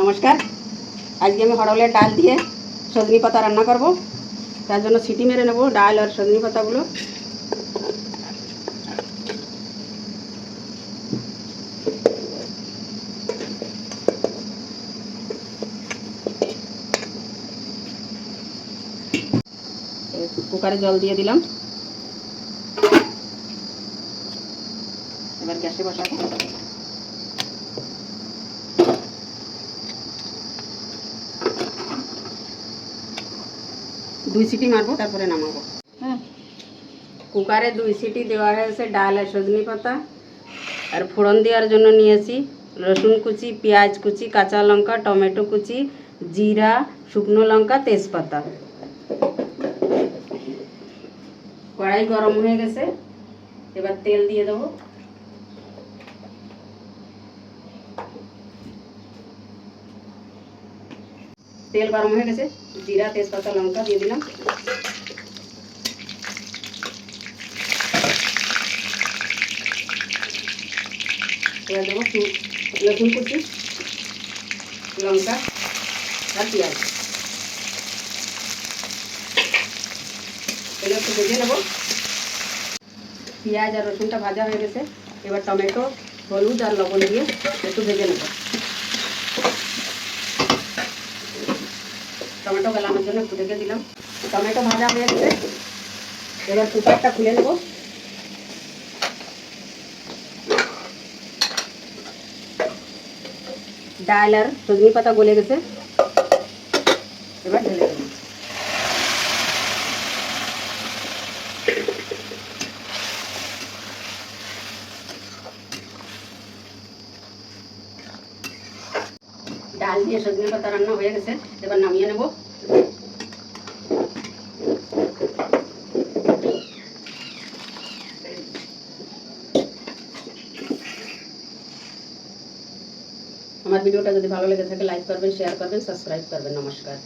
নমস্কার। আজকে আমি হরলের ডাল দিয়ে সজনি পাতা রান্না করব। তার জন্য সিটি মেরে নেব, ডাল আর সজনি পাতাগুলো। কুকারে জল দিয়ে দিলাম। এবার গ্যাসে বসাবো। দুই সিটি মারবো তারপরে নামাবো। হ্যাঁ। কুকারে দুই সিটি দেওয়া হয়েছে ডাল আর সজনি পাতা। আর ফোড়ন দেওয়ার জন্য নিয়েছি রসুন কুচি পেঁয়াজ কুচি কাঁচা লঙ্কা টমেটো কুচি জিরা শুকনো লঙ্কা তেজপাতা। কড়াই গরম হয়ে গেছে এবার তেল দিয়ে দেবো। তেল গরম হয়ে গেছে, জিরা, তেজপাতা, লঙ্কা দিয়ে দিলাম। এবার দেবো রসুন কুচি, লঙ্কা আর পেঁয়াজ। এগুলো একটু ভেজে নেব। পেঁয়াজ আর রসুনটা ভাজা হয়ে গেছে। এবার টমেটো, হলুদ আর লবণ দিয়ে একটু ভেজে নেব। টমেটো গেলানোর জন্য একটু ঢেকে দিলাম। টমেটো ভাজা হয়ে গেছে। এবার কুকারটা খুলে নেব। ডাল আর সজনি পাতা গলে গেছে। এবার ঢেলে দেবো। ডাল দিয়ে সজনে পাতা রান্না হয়ে গেছে, এবার নামিয়ে নেব। আমার ভিডিওটা যদি ভালো লেগে থাকে লাইক করবেন শেয়ার করবেন সাবস্ক্রাইব করবেন, নমস্কার।